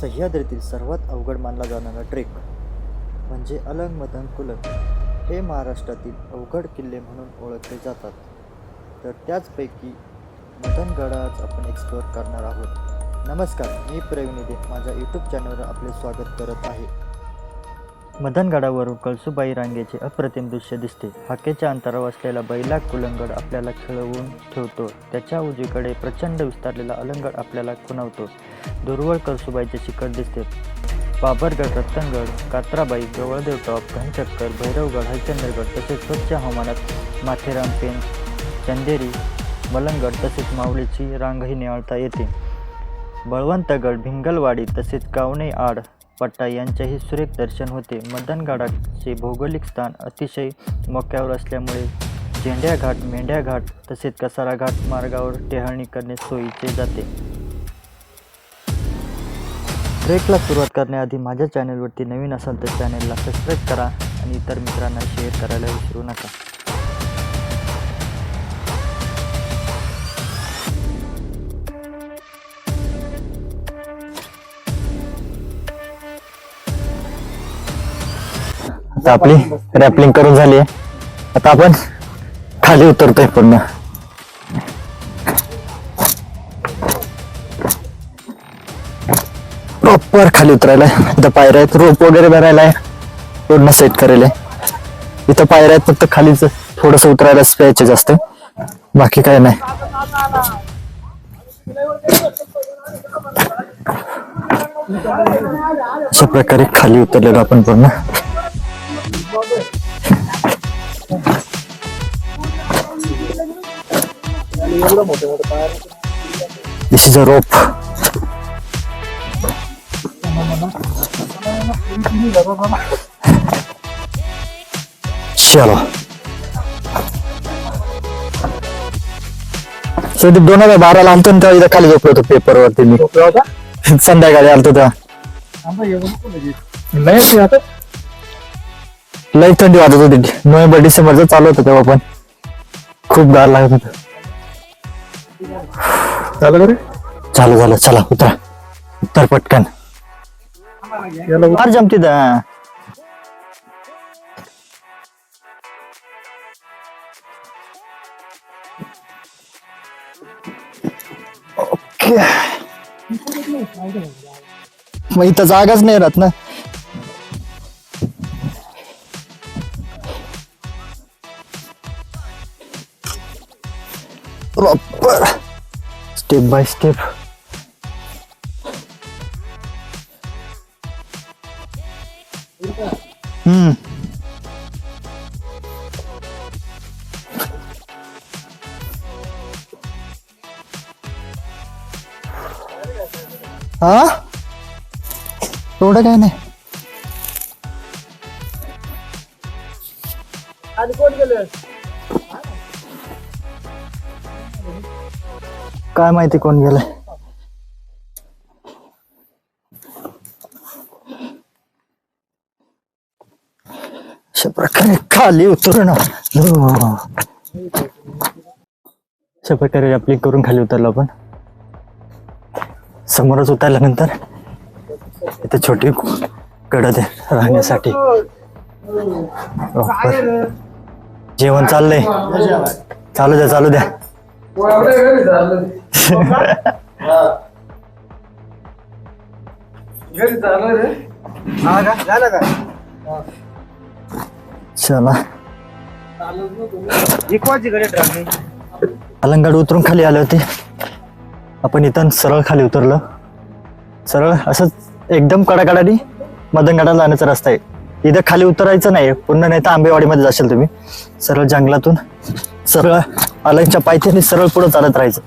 सह्याद्रीतील सर्वात अवघड मानला जाणारा ट्रेक म्हणजे अलंग मदन कुलक हे महाराष्ट्रातील अवघड किल्ले म्हणून ओळखले जातात. तर त्याचपैकी मदनगडाच आज आपण एक्सप्लोअर करणार आहोत. नमस्कार मी प्रवीण माझ्या यूट्यूब चॅनलवर आपले स्वागत करत आहे. मदनगडावरून कळसुबाई रांगेचे अप्रतिम दृश्य दिसते. हाकेच्या अंतरावर असलेला बैला कुलंगड आपल्याला खिळवून ठेवतो. त्याच्या उजवीकडे प्रचंड विस्तारलेला अलंगड आपल्याला खुणावतो. दुर्वळ कळसुबाईचे शिखर दिसते. बाबरगड रत्तनगड कात्राबाई गवळदेव टॉप घनचक्कर भैरवगड हरिश्चंद्रगड तसेच स्वच्छ हवामानात माथेरान पेन चंदेरी मलंगड तसेच माऊलीची रांगही निवळता येते. बळवंतगड भिंगलवाडी तसेच कावणे आड पट्टा यांचेही सुरेख दर्शन होते. मदनगडाचे भौगोलिक स्थान अतिशय मोक्यावर असल्यामुळे झेंड्या घाट मेंढ्या घाट तसेच कसारा घाट मार्गावर टेहळणी करणे सोयीचे जाते. ट्रेकला सुरुवात करण्याआधी माझ्या चॅनलवरती नवीन असाल तर चॅनलला सबस्क्राईब करा आणि इतर मित्रांना शेअर करायला विसरू नका. आता आपली रॅपलिंग करून झाली आहे. आता आपण खाली उतरतोय पूर्ण. प्रॉपर खाली उतरायला इथं पायऱ्या आहेत. रोप वगैरे भरायला आहे. पूर्ण सेट करेल आहे. इथं पायऱ्या आहेत. फक्त खालीच थोडस उतरायला स्पेच जास्त बाकी काय नाही. अशा प्रकारे खाली उतरलेलो आपण पूर्ण. This is a rope. चलो सदीप दोन हजार बाराला आलतो ना तेव्हा खाली झोपलो होतो पेपरवरती मी. संध्याकाळी आलतो तेव्हा. लई थंडी वाजत होती. नोव्हेंबर डिसेंबरचं चालू होतं तेव्हा पण. खूप गार लागत होतं. झालं रे? झालं झालं चला उतरा. उतर पटकन. फार जमती ओके. मग इथं जागाच नाही राहत ना. प्रॉपर स्टेप बाय स्टेप हम्म हा एवढं काय काय माहिती कोण गेलंय. अशा प्रकारे खाली उतरून हो. अशा प्रकारे आपली करून खाली उतरलो आपण. समोरच उतरल्यानंतर इथे छोटी गडद आहे राहण्यासाठी हो, जेवण चाललंय. चालू द्या चालू द्या. घरी झालं रे झालं का चला. इकवायची कडे अलंगड उतरून खाली आले होते. आपण इथं सरळ खाली उतरलो. सरळ असंच एकदम कडाकडानी मदनगडाला जाण्याचा रस्ता आहे. इथं खाली उतरायचं नाही पुन्हा नाही तर आंबेवाडीमध्ये जाशाल तुम्ही. सरळ जंगलातून सरळ अलंगच्या पायथ्याने सरळ पुढे चालत राहायचं.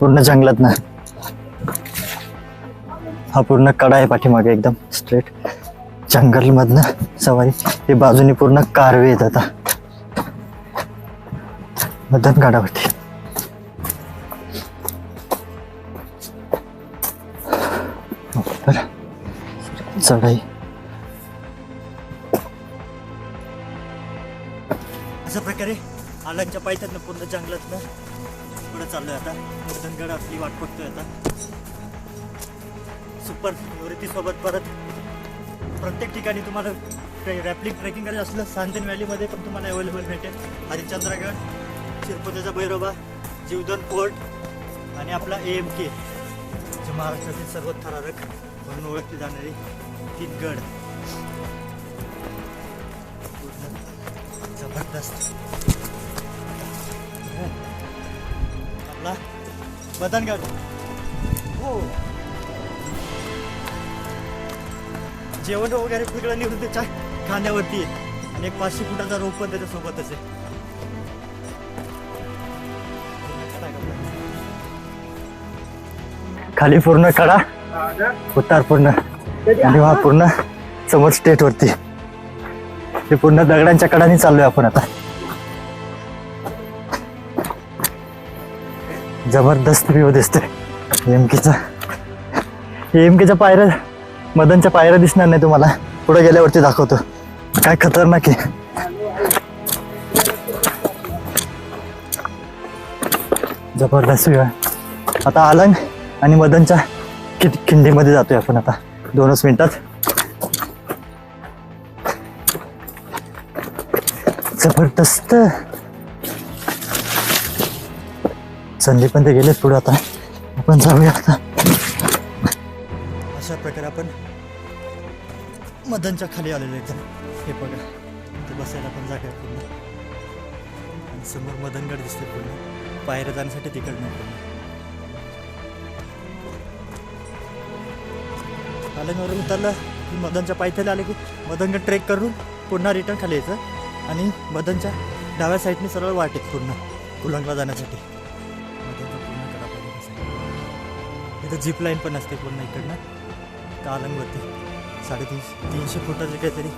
पूर्ण जंगलात ना. हा पूर्ण कडा आहे पाठीमागे एकदम स्ट्रेट जंगल मधनं सवारी हे बाजूने पूर्ण कारवे येत आता. मदन गाडावरती. चढाई. अशा प्रकारे आलांच्या पायथ्यातनं पूर्ण जंगलातनं पुढे चाललोय आता. मदनगड आपली वाट बघतोय आता. सुपर निवृत्तीसोबत परत प्रत्येक ठिकाणी तुम्हाला रॅपलिंग ट्रेकिंग करायचं असलं सांजन व्हॅलीमध्ये पण तुम्हाला अवेलेबल भेटेल. हरिश्चंद्रगड शिरपतीचा भैरोबा जीवधन फोर्ट आणि आपला ए एम के जे महाराष्ट्रातील सर्वात थरारक म्हणून ओळखली जाणारी तीन गड जबरदस्त. बदनगड हो. जेवण वगैरे तिकडे त्याच्या खाण्यावरती आहे. आणि एक पाचशे फुटाचा रोप पण त्याच्यासोबतच आहे. खाली पूर्ण कडा उतार पूर्ण. आणि हा पूर्ण समोर स्टेट वरती हे पूर्ण दगडांच्या कडाने चाललोय आपण आता. जबरदस्त व्ह्यू दिसतोय. एमकेचा एमकेच्या पायऱ्या मदनच्या पायऱ्या दिसणार नाही तुम्हाला. पुढे गेल्यावरती दाखवतो. काय खतरनाक आहे. जबरदस्त व्ह्यू आहे. आता आलंग आणि मदनच्या कि खिंडीमध्ये जातोय आपण आता. दोनच मिनिटात. जबरदस्त. संधी पण ते गेलेच पुढे आता. आपण जाऊया आता. अशा प्रकारे आपण मदनच्या खाली आलेलो एकदम हे बघा ते बसायला पण जागा आहे पूर्ण. आणि समोर मदनगड दिसते पूर्ण. पायऱ्या जाण्यासाठी तिकडनं पूर्ण. आल्यावर उतरलं की मदनच्या पायथ्याला आले की मदनगड ट्रेक करून पुन्हा रिटर्न खाली यायचं. आणि मदनच्या डाव्या साईडने सरळ वाटेत पूर्ण. कुलंगला जाण्यासाठी. तिथं झिप जीप लाईन पण असते पूर्ण इकडनं. कालंगवरती साडेतीनशे तीनशे फुटाची काहीतरी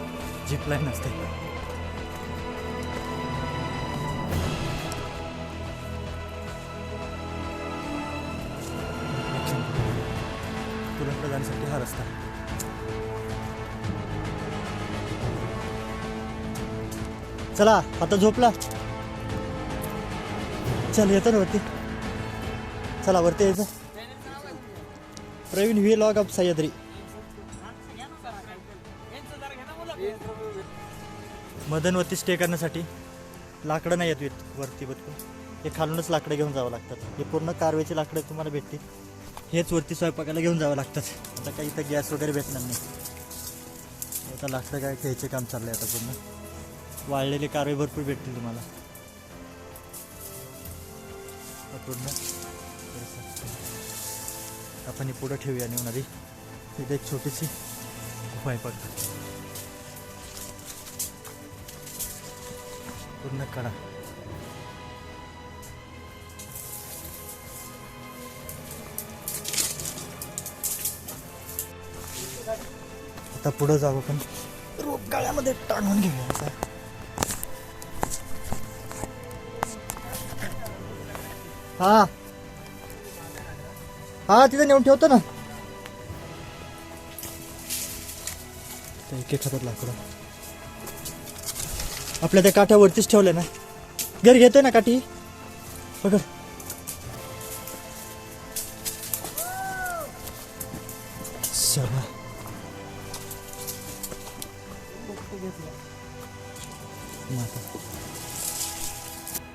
जीप लाईन असते. पुरणप्रधानसाठी जाण्यासाठी हा रस्ता. चला आता झोपला. चल येतो ना वरती. चला वरती यायचं. Praveen vlog of Sahyadri मदनवरती स्टे करण्यासाठी लाकडं नाही येत वरती बदकून हे खालूनच लाकडं घेऊन जावं लागतात. हे पूर्ण कारवेची लाकडं तुम्हाला भेटतील. हेच वरती स्वयंपाकाला घेऊन जावं लागतात. आता काही इथं गॅस वगैरे भेटणार नाही. आता लाकडं काय घ्यायचे काम चाललं आहे आता पूर्ण. वाळलेले कारवे भरपूर भेटतील तुम्हाला. पूर्ण. आपण हे पुढं ठेवूया नेवणारी. तिथे एक छोटीशी गुफा आहे बघा. पूर्ण कडा आता पुढं जाऊ आपण. रोप गाळ्यामध्ये टाणून घेऊया आता. हा. हा तिथे नेऊन ठेवतो ना. एक एक हातात लाकडं. आपल्या त्या काठ्यावरतीच ठेवलं ना. घर घेतोय ना काठी? पकड. चला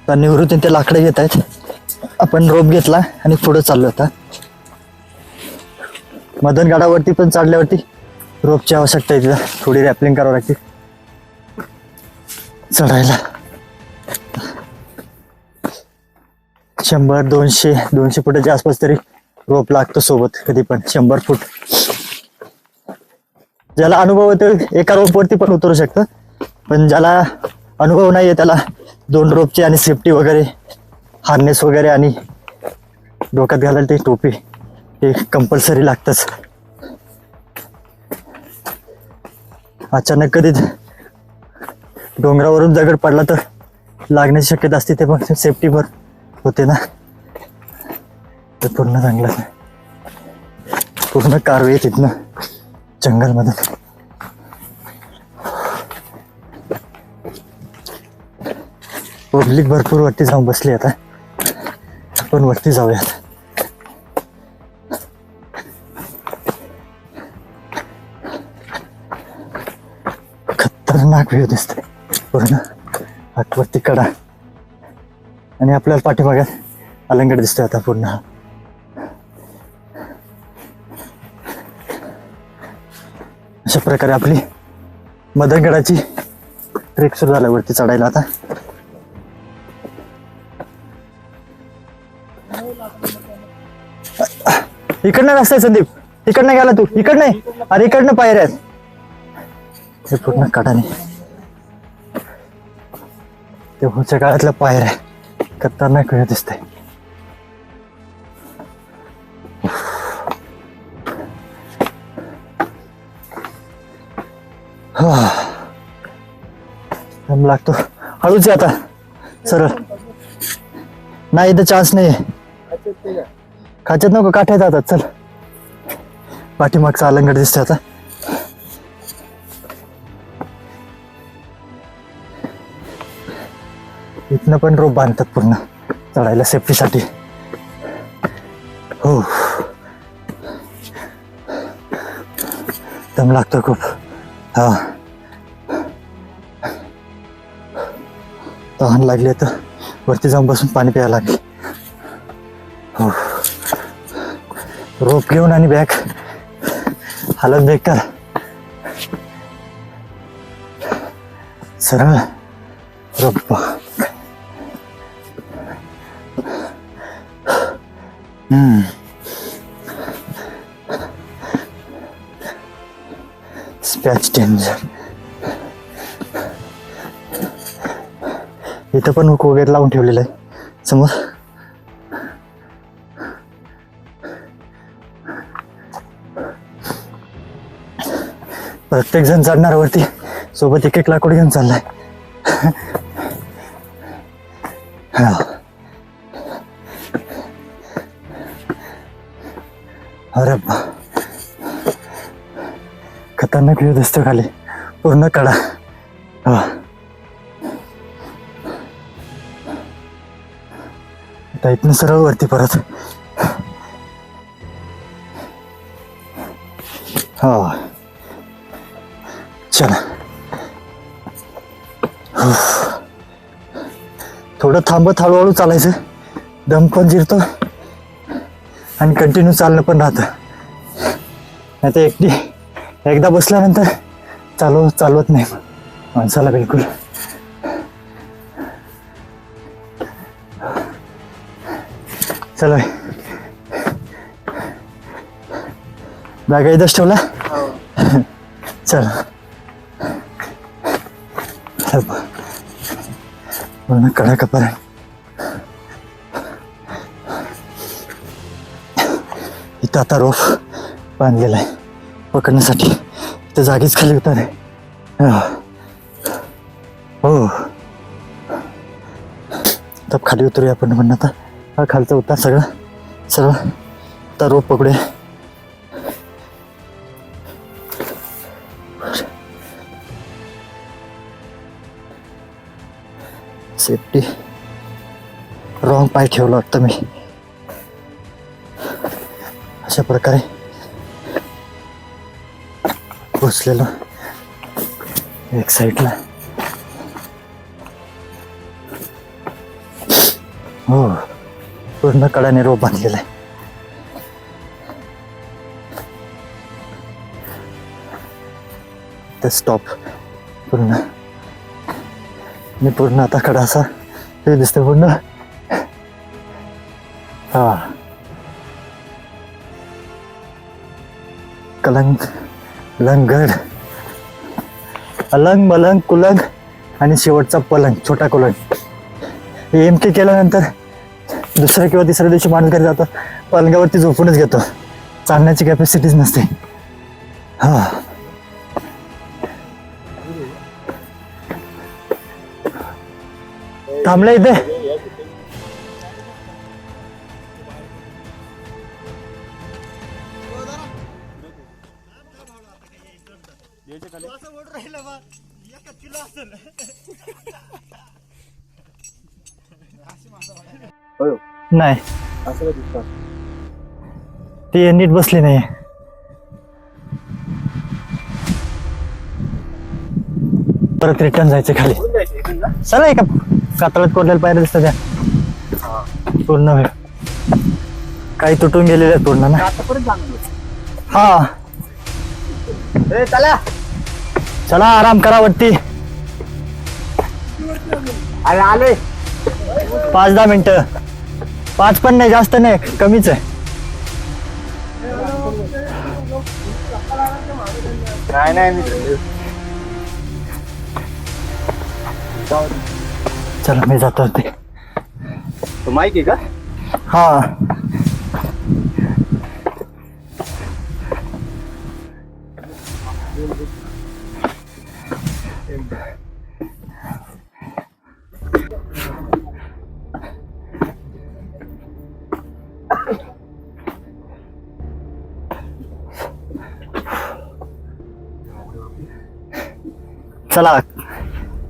तर निवृत्ती ते लाकडं घेत आहेत. आपण रोप घेतला आणि पुढे चाललो होता मदन गडावरती पण चढल्यावरती रोपची आवश्यकता आहे तिथं. थोडी रॅपलिंग करावं लागते. चढायला. शंभर दोनशे दोनशे फुटाच्या आसपास तरी रोप लागतो सोबत कधी पण. शंभर फूट. ज्याला अनुभव येतो एका रोपवरती पण उतरू शकतं. पण ज्याला अनुभव नाही आहे त्याला दोन रोपचे आणि सेफ्टी वगैरे हार्नेस वगैरे आणि डोक्यात घालायला ते टोपी. हे कंपल्सरी लागतंच. अचानक कधी डोंगरावरून दगड पडला तर लागण्याची शक्यता असते ते पण सेफ्टी भर होते ना. ते पूर्ण चांगलं पूर्ण कारवे तिथनं जंगलमधून. पब्लिक भरपूर वरती जाऊन बसली आता. आपण वरती जाऊयात. खतरनाक व्ह्यू दिसते पूर्ण आठवरती कडा. आणि आपल्याला पाठीमागे अलंगड दिसतोय आता पूर्ण. अशा प्रकारे आपली मदनगडाची ट्रेक सुरू झाल्या वरती चढायला आता. इकडनं रस्ता आहे संदीप. इकडनं गेला तू. इकडनं. अरे इकडनं पायऱ्या आहेत. हे पूर्ण कडाने ते पुढच्या काळातल्या पायऱ्या खतरनाक वेळ दिसते दम लागतो. हळूच आता. सरळ. नाही इथं चान्स नाही खाच्यात नको काठ्यात आता चल. पाठीमागचा अलंगड दिसतोय आता. इथनं पण रोप बांधतात पूर्ण. चढायला सेफ्टीसाठी हो. दम लागतो खूप. हा. तहान लागली तर वरती जाऊन बसून पाणी प्यायला लागले. हो. रोप घेऊन आणि बॅग. हालत बेकार. सरळ. रोप हम्म स्पॅच डेंजर इथं पण हुक वगैरे लावून ठेवलेलं आहे. समोर. प्रत्येक जण चढणार वरती सोबत एक एक लाकूड घेऊन चाललाय. खतरनाक व्ह्यू दिसतो खाली. पूर्ण कडा. हा. आता इथनं सरळ वरती परत. हा. चला. थोडं थांबत हळूहळू चालायचं. दम पण जिरतो. आणि कंटिन्यू चालणं पण राहतं. नाही तर एकटी एकदा बसल्यानंतर चालव चालवत नाही. माणसाला बिलकुल. चला. बॅग एकदाच ठेवला? चल. चल. कडा कपार इथं आता रोफ बांधलेला आहे. पकडण्यासाठी. ते जागीच खाली होता हो. तर खाली उतरूया आपण म्हणणं आता. हा खालचा उतार सगळं. सरळ आता रोप पकडूया. सेफ्टी रॉंग पाय ठेवला वाटतं मी. अशा प्रकारे. पोचलेलो एक साईडला हो पूर्ण कडाने रोप बांधलेला आहे. ते स्टॉप पूर्ण. मी पूर्ण आता कडा असा. हे दिसतं पूर्ण. हा. कलंग लंगड. अलंग मलंग कुलंग आणि शेवटचा पलंग छोटा कुलंग. हे एम के केल्यानंतर दुसऱ्या किंवा तिसऱ्या दिवशी माणूस घरी जातो पलंगावरती झोपूनच घेतो. चालण्याची कॅपॅसिटीच नसते. हा. थांबलं इथे. नाही. असं का दिसतं. ती नीट बसली नाही. परत रिटर्न जायचं खाली. चला एका कातळात कोरलेल्या पायऱ्या दिसतात त्या. पूर्ण होईल काही तुटून गेलेले आहेत पूर्ण ना. हा. चला. चला आराम करा वरती. अरे आले. पाच दहा मिनिटं. पाच पण नाही जास्त नाही कमीच आहे. नाही नाही जाता चला मी जातो ते तो माहिती है का? हा. चला.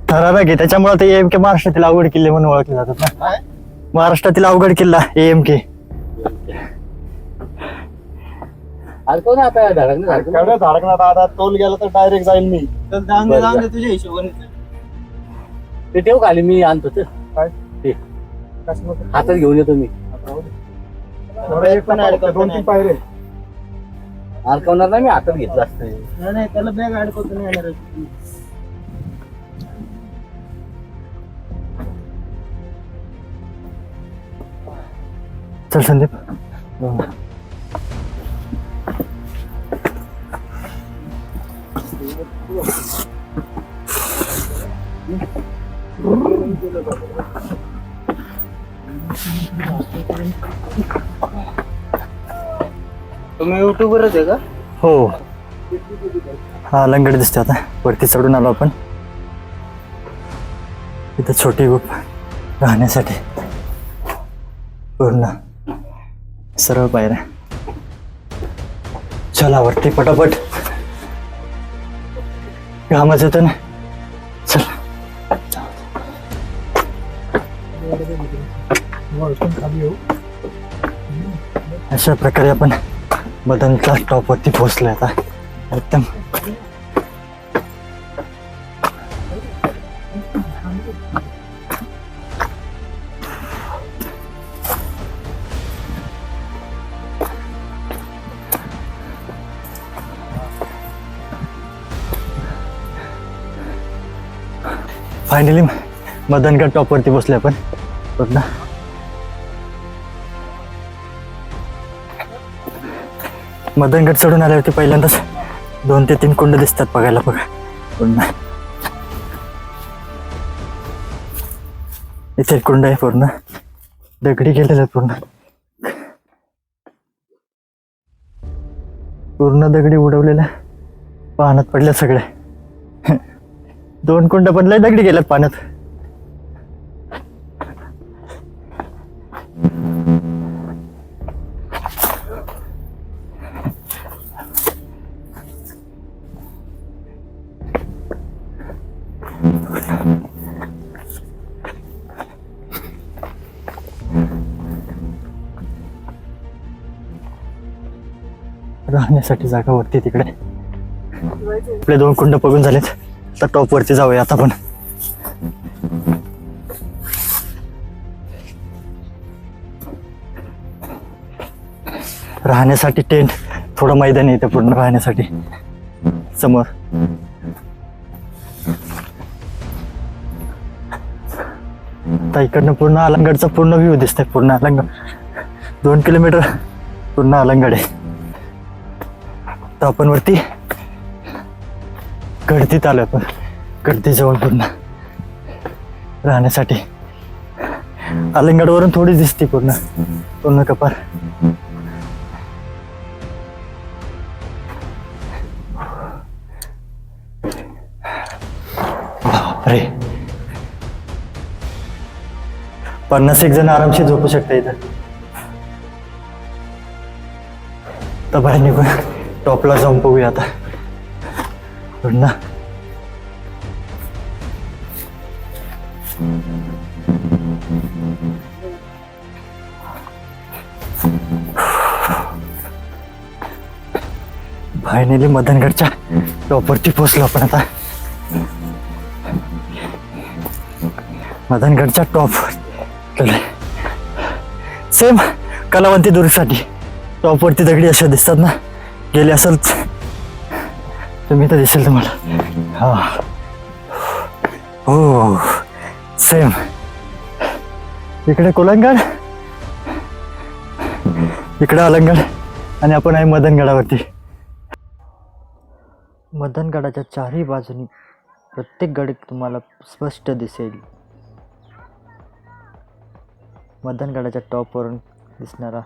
ठराविक आहे त्याच्यामुळे ते एम के महाराष्ट्रातील अवघड किल्ले म्हणून ओळखले जातात ना. महाराष्ट्रातील अवघड किल्ला एम के ना आता आता तोल गेला तर डायरेक्ट जाईल मी. जाऊन दे जाऊन दे तुझ्या हिशोबाने. ते ठेव खाली मी आणतो ते ते. हातात घेऊन येतो मी. दोन तीन पायरे. अडकवणार नाही मी हातात घेतलं असतं. नाही त्याला बॅग अडकवतो नाही येणार चल संदीप तुम्ही युट्यूबवरच आहे का? हो. हा लंगड दिसते आता. वरती चढून आलो आपण. इथं छोटी गुप राहण्यासाठी. पूर्ण. सरळ पायऱ्या. चला वरती पटापट. घामाच येतं ना चल. अशा प्रकारे आपण मदनच्या टॉपवरती पोहोचलोय आता. एकदम फायनली मदनगड टॉपवरती बसले आपण. पूर्ण मदनगड चढून आल्यावरती पहिल्यांदाच दोन ते तीन कुंड दिसतात बघायला बघा. पूर्ण इथे एक कुंड आहे पूर्ण. दगडी गेलेला पूर्ण. पूर्ण दगडी उडवलेल्या पाण्यात पडल्या सगळ्या. दोन कुंड पण लय दगडी गेल्यात पाण्यात. राहण्यासाठी जागा वरती तिकडे. आपले दोन कुंड पगून झालेत. तर टॉप वरती जाऊया आता पण राहण्यासाठी टेंट थोडं मैदान येते पूर्ण राहण्यासाठी. समोर. इकडनं पूर्ण अलंगडचा पूर्ण व्ह्यू आहे पूर्ण अलंगड दोन किलोमीटर पूर्ण अलंगड आहे. तर आपण वरती गडतीत आलोय आपण गडती जवळ पूर्ण राहण्यासाठी. अलंगडवरून थोडी दिसते पूर्ण. पूर्ण कपार. बापरे. पन्नास एक जण आरामशीर झोपू शकता इथं. तर बाहेर निघून टॉपला जाऊन बघूया आता. पूर्ण फायनली मदनगडच्या टॉपवरती पोहोचलो आपण आता. मदनगडच्या टॉप. सेम कलावंती दुरीसाठी टॉपवरती दगडी अशा दिसतात ना. गेले असेल तुम्ही तर दिसेल तुम्हाला. हा. हो. सेम इकडे कोलंगड इकडे अलंगड आणि आपण आहे मदनगडावरती. मदनगडाच्या चारही बाजूनी प्रत्येक गड तुम्हाला स्पष्ट दिसेल. मदनगडाच्या टॉपवरून दिसणारा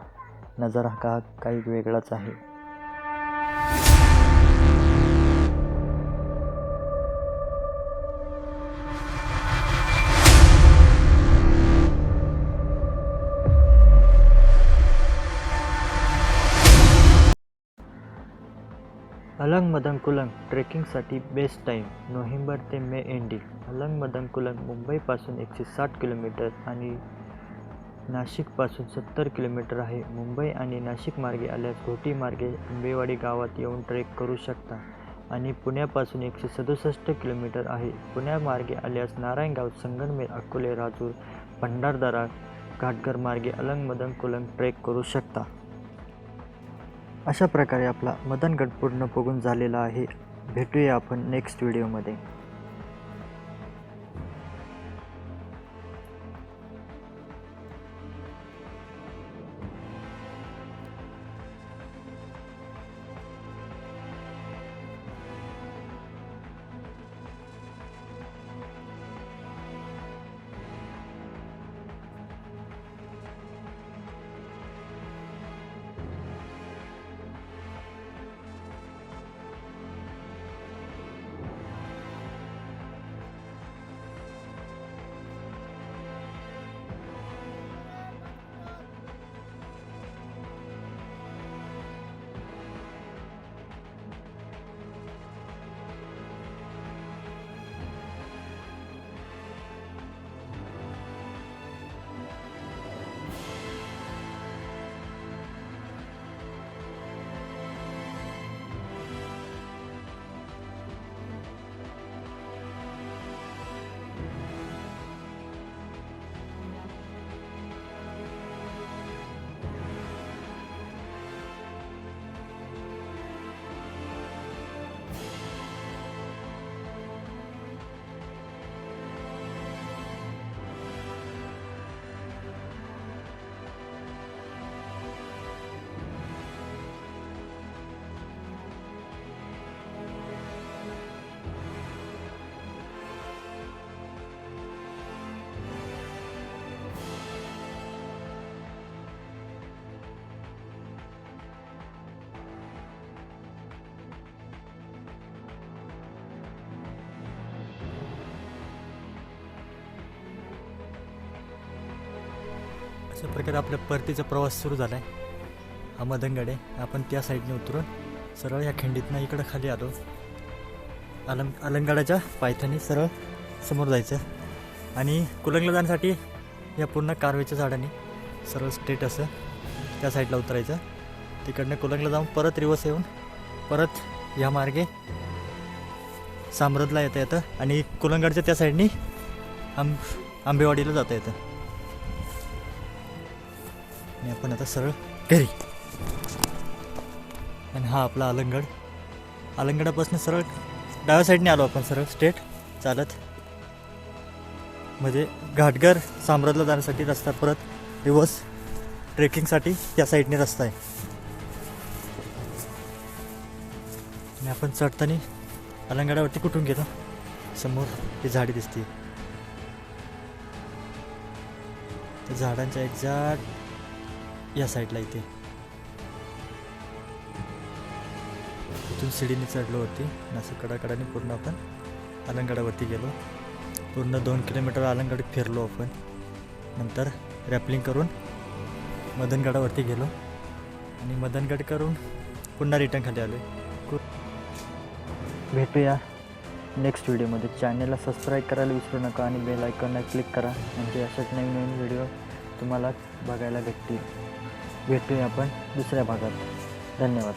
नजारा का काही वेगळाच आहे. अलंग मदनकुलंग ट्रेकिंगसाठी बेस्ट टाईम नोव्हेंबर ते मे एंडिंग. अलंग मदनकुलंग मुंबईपासून एकशे साठ किलोमीटर आणि नाशिकपासून सत्तर किलोमीटर आहे. मुंबई आणि नाशिक मार्गे आल्यास घोटी मार्गे आंबेवाडी गावात येऊन ट्रेक करू शकता आणि पुण्यापासून एकशे सदुसष्ट किलोमीटर आहे. पुण्यामार्गे आल्यास नारायणगाव संगनमेर अकोले राजूर भंडारदरा घाटघर मार्गे अलंग मदनकुलंग ट्रेक करू शकता. अशा प्रकारे आपला मदनगड पूर्ण बघून झालेला आहे. भेटूया आपण नेक्स्ट व्हिडिओमध्ये अशा प्रकारे आपल्या परतीचा प्रवास सुरू झाला आहे हा मदनगड आहे आपण त्या साईडने उतरून सरळ या खिंडीतनं इकडं खाली आलो. अलंग अलंगडाच्या पायथ्याने सरळ समोर जायचं. आणि कुलंगला जाण्यासाठी या पूर्ण कारवेच्या झाडाने सरळ स्ट्रेट असं त्या साईडला उतरायचं. तिकडनं कुलंगला जाऊन परत रिवर्स येऊन परत या मार्गे साम्रदला येता येतं आणि कुलंगडच्या त्या साईडनी आंब आंबेवाडीला जाता येतं. आणि आपण आता सरळ घरी. आणि हा आपला अलंगड अलंगडापासून सरळ डाव्या साईडने आलो आपण सरळ स्ट्रेट चालत. म्हणजे घाटघर साम्राजला जाण्यासाठी रस्ता परत रिवर्स ट्रेकिंगसाठी त्या साईडने रस्ता आहे. आणि आपण चढताना अलंगडावरती कुठून गेलो समोर ही झाडी दिसते त्या झाडांच्या एक्झॅक्ट या साईडला इथे. इथून शिडीने चढलो होती आणि असं कडाकडाने पूर्ण आपण अलंगडावरती गेलो. पूर्ण दोन किलोमीटर अलंगड फिरलो आपण. नंतर रॅपलिंग करून मदनगडावरती गेलो. आणि मदनगड करून पुन्हा रिटर्न खाली आलो भेटूया नेक्स्ट व्हिडिओमध्ये चॅनलला सबस्क्राईब करायला विसरू नका आणि बेल आयकॉनला क्लिक करा. म्हणजे अशाच नवीन नवीन व्हिडिओ तुम्हाला बघायला भेटतील. भेटूया आपण दुसऱ्या भागात. धन्यवाद.